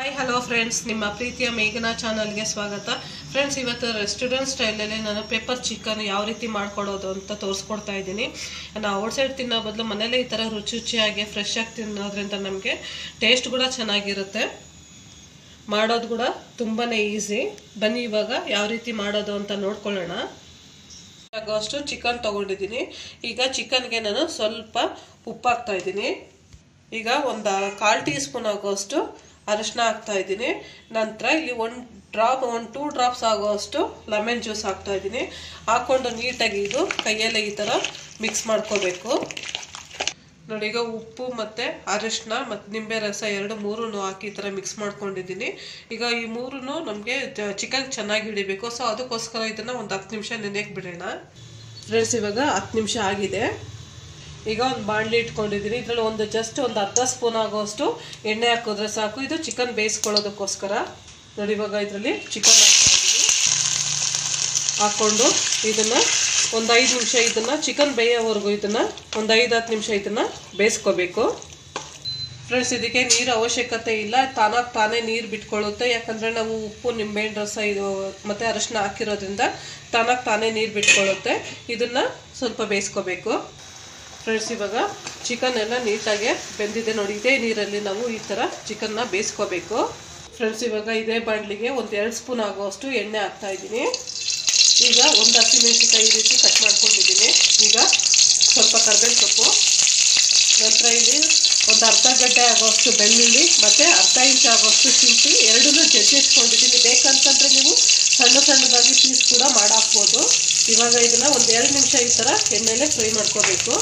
Hi hello friends ನಿಮ್ಮ ಪ್ರೀತಿಯ ಮೇಘನಾ ಚಾನಲ್ಗೆ ಸ್ವಾಗತ. ಫ್ರೆಂಡ್ಸ್ ಇವತ್ತು ರೆಸ್ಟೋರೆಂಟ್ ಸ್ಟೈಲಲ್ಲಿ ನಾನು ಪೇಪರ್ ಚಿಕನ್ ಯಾವ ರೀತಿ ಮಾಡ್ಕೊಡೋದು ಅಂತ ತೋರಿಸ್ಕೊಡ್ತಾ ಇದ್ದೀನಿ. ನಾವು ಔಟ್ಸೈಡ್ ತಿನ್ನೋ ಬದಲು ಮನೇಲೇ ಈ ಥರ ರುಚಿ ರುಚಿಯಾಗಿ ಫ್ರೆಶ್ ತಿನ್ನೋದ್ರಿಂದ ನಮಗೆ ಟೇಸ್ಟ್ ಕೂಡ ಚೆನ್ನಾಗಿರುತ್ತೆ. ಮಾಡೋದು ಕೂಡ ತುಂಬಾ ಈಸಿ ಬನ್ನಿ ಇವಾಗ ಯಾವ ರೀತಿ ಮಾಡೋದು ಅಂತ ನೋಡ್ಕೊಳ್ಳೋಣ. ಆಗೋಷ್ಟು ಚಿಕನ್ ತೊಗೊಂಡಿದ್ದೀನಿ. ಈಗ ಚಿಕನ್ಗೆ ನಾನು ಸ್ವಲ್ಪ ಉಪ್ಪು ಹಾಕ್ತಾ ಇದ್ದೀನಿ. ಈಗ ಒಂದು ಕಾಲು ಟೀ ಸ್ಪೂನ್ ಆಗೋಷ್ಟು ಅರಿಶಿನ ಹಾಕ್ತಾ ಇದ್ದೀನಿ. ನಂತರ ಇಲ್ಲಿ ಒಂದು ಡ್ರಾಪ್ ಒಂದು ಟೂ ಡ್ರಾಪ್ಸ್ ಆಗೋಷ್ಟು ಲೆಮನ್ ಜ್ಯೂಸ್ ಹಾಕ್ತಾ ಇದ್ದೀನಿ. ಹಾಕ್ಕೊಂಡು ನೀಟಾಗಿ ಇದು ಕೈಯಲ್ಲೇ ಈ ಥರ ಮಿಕ್ಸ್ ಮಾಡ್ಕೋಬೇಕು. ನೋಡಿ, ಈಗ ಉಪ್ಪು ಮತ್ತು ಅರಿಶಿನ ಮತ್ತು ನಿಂಬೆ ರಸ ಎರಡು ಮೂರೂ ಹಾಕಿ ಈ ಥರ ಮಿಕ್ಸ್ ಮಾಡ್ಕೊಂಡಿದ್ದೀನಿ. ಈಗ ಈ ಮೂರೂ ನಮಗೆ ಚಿಕನ್ ಚೆನ್ನಾಗಿ ಹಿಡಿಬೇಕು. ಸೊ ಅದಕ್ಕೋಸ್ಕರ ಇದನ್ನು ಒಂದು ಹತ್ತು ನಿಮಿಷ ನೆನೆಯಕ್ಕೆ ಬಿಡೋಣ. ಫ್ರೆಂಡ್ಸ್ ಇವಾಗ ಹತ್ತು ನಿಮಿಷ ಆಗಿದೆ. ಈಗ ಒಂದು ಬಾಣಲಿ ಇಟ್ಕೊಂಡಿದ್ದೀನಿ ಇದರಲ್ಲಿ ಒಂದು ಜಸ್ಟ್ ಒಂದು ಅರ್ಧ ಸ್ಪೂನ್ ಆಗೋಷ್ಟು ಎಣ್ಣೆ ಹಾಕಿದ್ರೆ ಸಾಕು. ಇದು ಚಿಕನ್ ಬೇಯಿಸ್ಕೊಳ್ಳೋದಕ್ಕೋಸ್ಕರ. ನೋಡಿ ಇವಾಗ ಇದರಲ್ಲಿ ಚಿಕನ್ ಹಾಕ್ಕೊಂಡು ಇದನ್ನು ಒಂದು ಐದು ನಿಮಿಷ ಇದನ್ನು ಚಿಕನ್ ಬೇಯೋವರೆಗೂ ಇದನ್ನು ಒಂದು ಐದು ಹತ್ತು ನಿಮಿಷ ಇದನ್ನು ಬೇಯಿಸ್ಕೋಬೇಕು. ಫ್ರೆಂಡ್ಸ್ ಇದಕ್ಕೆ ನೀರು ಅವಶ್ಯಕತೆ ಇಲ್ಲ. ತಾನಾಗಿ ತಾನೇ ನೀರು ಬಿಟ್ಕೊಳ್ಳುತ್ತೆ. ಯಾಕಂದರೆ ನಾವು ಉಪ್ಪು ನಿಂಬೆಹಣ್ಣು ರಸ ಇದು ಮತ್ತು ಅರಶಿನ ಹಾಕಿರೋದ್ರಿಂದ ತಾನಾಗಿ ತಾನೇ ನೀರು ಬಿಟ್ಕೊಳ್ಳುತ್ತೆ. ಇದನ್ನು ಸ್ವಲ್ಪ ಬೇಯಿಸ್ಕೋಬೇಕು. ಫ್ರೆಂಡ್ಸ್, ಇವಾಗ ಚಿಕನ್ ಎಲ್ಲ ನೀಟಾಗಿ ಬೆಂದಿದೆ ನೋಡಿ. ಇದೇ ನೀರಲ್ಲಿ ನಾವು ಈ ಥರ ಚಿಕನ್ನ ಬೇಯಿಸ್ಕೋಬೇಕು. ಫ್ರೆಂಡ್ಸ್, ಇವಾಗ ಇದೇ ಬಾಣಲಿಗೆ ಒಂದು ಎರಡು ಸ್ಪೂನ್ ಆಗುವಷ್ಟು ಎಣ್ಣೆ ಹಾಕ್ತಾ ಇದ್ದೀನಿ. ಈಗ ಒಂದು ಹಸಿಮೆಣಸಿಕಾಯಿ ಈ ರೀತಿ ಕಟ್ ಮಾಡ್ಕೊಂಡಿದ್ದೀನಿ. ಈಗ ಸ್ವಲ್ಪ ಕರ್ಬೇವು ಸೊಪ್ಪು ನಂತರ ಇಲ್ಲಿ ಒಂದು ಅರ್ಧ ಗಂಟೆ ಆಗೋಷ್ಟು ಬೆಳ್ಳುಳ್ಳಿ ಮತ್ತು ಅರ್ಧ ಇಂಚ್ ಆಗೋಷ್ಟು ಶುಂಠಿ, ಎರಡನ್ನೂ ಜಜ್ಜಿಟ್ಕೊಂಡಿದ್ದೀನಿ ಬೇಕಂತಂದರೆ ನೀವು ಸಣ್ಣ ಸಣ್ಣದಾಗಿ ಪೀಸ್ ಕೂಡ ಮಾಡಾಕ್ಬೋದು. ಇವಾಗ ಇದನ್ನು ಒಂದು ಎರಡು ನಿಮಿಷ ಈ ಥರ ಎಣ್ಣೆಲೆ ಫ್ರೈ ಮಾಡ್ಕೋಬೇಕು.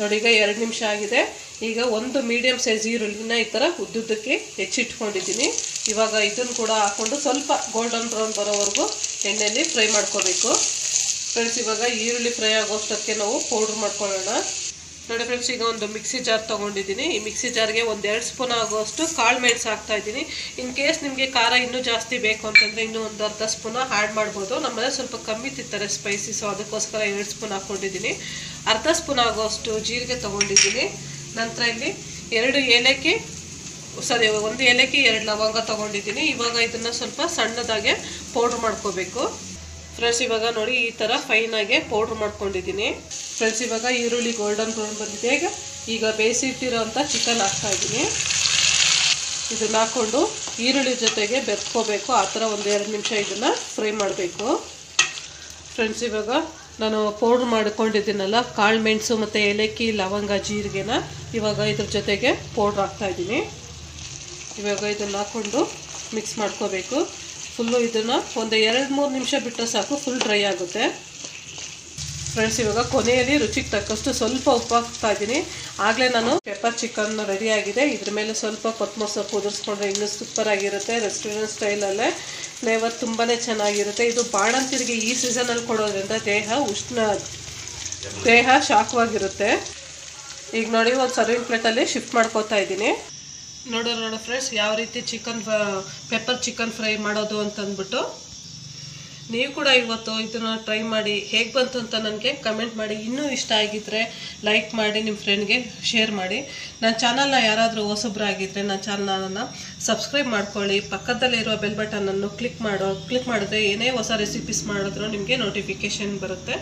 ನೋಡಿ, ಈಗ ಎರಡು ನಿಮಿಷ ಆಗಿದೆ. ಈಗ ಒಂದು ಮೀಡಿಯಮ್ ಸೈಜ್ ಈರುಳ್ಳಿನ ಈ ಥರ ಉದ್ದುದ್ದಕ್ಕೆ ಹೆಚ್ಚಿಟ್ಕೊಂಡಿದ್ದೀನಿ. ಇವಾಗ ಇದನ್ನು ಕೂಡ ಹಾಕ್ಕೊಂಡು ಸ್ವಲ್ಪ ಗೋಲ್ಡನ್ ಬ್ರೌನ್ ಬರೋವರೆಗೂ ಎಣ್ಣೆಯಲ್ಲಿ ಫ್ರೈ ಮಾಡ್ಕೋಬೇಕು. ಫ್ರೆಂಡ್ಸ್ ಇವಾಗ ಈರುಳ್ಳಿ ಫ್ರೈ ಆಗೋಷ್ಟಕ್ಕೆ ನಾವು ಪೌಡ್ರ್ ಮಾಡ್ಕೊಳ್ಳೋಣ. ನೋಡಿ ಫ್ರೆಂಡ್ಸ್ ಈಗ ಒಂದು ಮಿಕ್ಸಿ ಜಾರ್ ತೊಗೊಂಡಿದ್ದೀನಿ. ಈ ಮಿಕ್ಸಿ ಜಾರ್ಗೆ ಒಂದು ಎರಡು ಸ್ಪೂನ್ ಆಗುವಷ್ಟು ಕಾಳು ಮೆಣಸು ಹಾಕ್ತಾ ಇದ್ದೀನಿ. ಇನ್ ಕೇಸ್ ನಿಮಗೆ ಖಾರ ಇನ್ನೂ ಜಾಸ್ತಿ ಬೇಕು ಅಂತಂದರೆ ಇನ್ನೂ ಒಂದು ಅರ್ಧ ಸ್ಪೂನ ಆ್ಯಡ್ ಮಾಡ್ಬೋದು. ನಮ್ಮನೆ ಸ್ವಲ್ಪ ಕಮ್ಮಿ ತಿಂತಾರೆ ಸ್ಪೈಸಿ ಸೊ ಅದಕ್ಕೋಸ್ಕರ ಎರಡು ಸ್ಪೂನ್ ಹಾಕ್ಕೊಂಡಿದ್ದೀನಿ ಅರ್ಧ ಸ್ಪೂನ್ ಆಗುವಷ್ಟು ಜೀರಿಗೆ ತೊಗೊಂಡಿದ್ದೀನಿ. ನಂತರ ಇಲ್ಲಿ ಎರಡು ಏಲಕ್ಕಿ ಸಾರಿ ಒಂದು ಏಲಕ್ಕಿ, ಎರಡು ಲವಂಗ ತೊಗೊಂಡಿದ್ದೀನಿ. ಇವಾಗ ಇದನ್ನು ಸ್ವಲ್ಪ ಸಣ್ಣದಾಗೆ ಪೌಡ್ರ್ ಮಾಡ್ಕೋಬೇಕು. ಫ್ರೆಂಡ್ಸ್ ಇವಾಗ ನೋಡಿ ಈ ಥರ ಫೈನಾಗೆ ಪೌಡ್ರ್ ಮಾಡ್ಕೊಂಡಿದ್ದೀನಿ. ಫ್ರೆಂಡ್ಸ್ ಇವಾಗ ಈರುಳ್ಳಿ ಗೋಲ್ಡನ್ ಬ್ರೌನ್ ಬಂದಿದೆ. ಈಗ ಈಗ ಬೇಯಿಸಿಟ್ಟಿರೋಂಥ ಚಿಕನ್ ಹಾಕ್ತಾ ಇದ್ದೀನಿ. ಇದನ್ನ ಹಾಕ್ಕೊಂಡು ಈರುಳ್ಳಿ ಜೊತೆಗೆ ಬೆರ್ಕೋಬೇಕು. ಆ ಥರ ಒಂದು ಎರಡು ನಿಮಿಷ ಇದನ್ನು ಫ್ರೈ ಮಾಡಬೇಕು. ಫ್ರೆಂಡ್ಸ್ ಇವಾಗ ನಾನು ಪೌಡ್ರ್ ಮಾಡ್ಕೊಂಡಿದ್ದೀನಲ್ಲ, ಕಾಳು ಮೆಣಸು ಮತ್ತು ಏಲಕ್ಕಿ, ಲವಂಗ, ಜೀರಿಗೆನ ಇವಾಗ ಇದ್ರ ಜೊತೆಗೆ ಪೌಡ್ರ್ ಹಾಕ್ತಾಯಿದ್ದೀನಿ ಇವಾಗ ಇದನ್ನು ಹಾಕ್ಕೊಂಡು ಮಿಕ್ಸ್ ಮಾಡ್ಕೋಬೇಕು. ಫುಲ್ಲು ಇದನ್ನು ಒಂದು ಎರಡು ಮೂರು ನಿಮಿಷ ಬಿಟ್ಟರೆ ಸಾಕು ಫುಲ್ ಡ್ರೈ ಆಗುತ್ತೆ. ಫ್ರೆಂಡ್ಸ್ ಇವಾಗ ಕೊನೆಯಲ್ಲಿ ರುಚಿಗೆ ತಕ್ಕಷ್ಟು ಸ್ವಲ್ಪ ಉಪ್ಪು ಹಾಕ್ತಾ ಇದ್ದೀನಿ. ಆಗಲೇ ನಾನು ಪೆಪ್ಪರ್ ಚಿಕನ್ ರೆಡಿ ಆಗಿದೆ. ಇದ್ರ ಮೇಲೆ ಸ್ವಲ್ಪ ಕೊತ್ತಂಬರಿ ಸೊಪ್ಪು ಉದುರಿಸ್ಕೊಂಡ್ರೆ ಇನ್ನೂ ಸೂಪರ್ ಆಗಿರುತ್ತೆ ರೆಸ್ಟೋರೆಂಟ್ ಸ್ಟೈಲಲ್ಲೇ ಫ್ಲೇವರ್ ತುಂಬಾ ಚೆನ್ನಾಗಿರುತ್ತೆ. ಇದು ಬಾಣಂತಿರಿಗೆ ಈ ಸೀಸನಲ್ಲಿ ಕೊಡೋದ್ರಿಂದ ದೇಹ ಉಷ್ಣ, ದೇಹ ಶಾಖವಾಗಿರುತ್ತೆ. ಈಗ ನೋಡಿ, ಒಂದು ಸರ್ವಿಂಗ್ ಪ್ಲೇಟಲ್ಲಿ ಶಿಫ್ಟ್ ಮಾಡ್ಕೋತಾ ಇದ್ದೀನಿ. ನೋಡೋ ನೋಡೋ ಫ್ರೆಂಡ್ಸ್ ಯಾವ ರೀತಿ ಚಿಕನ್ ಪೆಪ್ಪರ್ ಚಿಕನ್ ಫ್ರೈ ಮಾಡೋದು ಅಂತಂದ್ಬಿಟ್ಟು. ನೀವು ಕೂಡ ಇವತ್ತು ಇದನ್ನು ಟ್ರೈ ಮಾಡಿ ಹೇಗೆ ಬಂತು ಅಂತ ನನಗೆ ಕಮೆಂಟ್ ಮಾಡಿ. ಇನ್ನೂ ಇಷ್ಟ ಆಗಿದ್ದರೆ ಲೈಕ್ ಮಾಡಿ ನಿಮ್ಮ ಫ್ರೆಂಡ್ಗೆ ಶೇರ್ ಮಾಡಿ. ನನ್ನ ಚಾನಲ್ನ ಯಾರಾದರೂ ಹೊಸಬ್ರಾಗಿದ್ದರೆ ನನ್ನ ಚಾನಲನ್ನು ಸಬ್ಸ್ಕ್ರೈಬ್ ಮಾಡ್ಕೊಳ್ಳಿ. ಪಕ್ಕದಲ್ಲಿರುವ ಬೆಲ್ ಬಟನನ್ನು ಕ್ಲಿಕ್ ಮಾಡೋ ಕ್ಲಿಕ್ ಮಾಡಿದ್ರೆ ಏನೇ ಹೊಸ ರೆಸಿಪೀಸ್ ಮಾಡಿದ್ರು ನಿಮಗೆ ನೋಟಿಫಿಕೇಷನ್ ಬರುತ್ತೆ.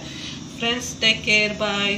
Friends take care bye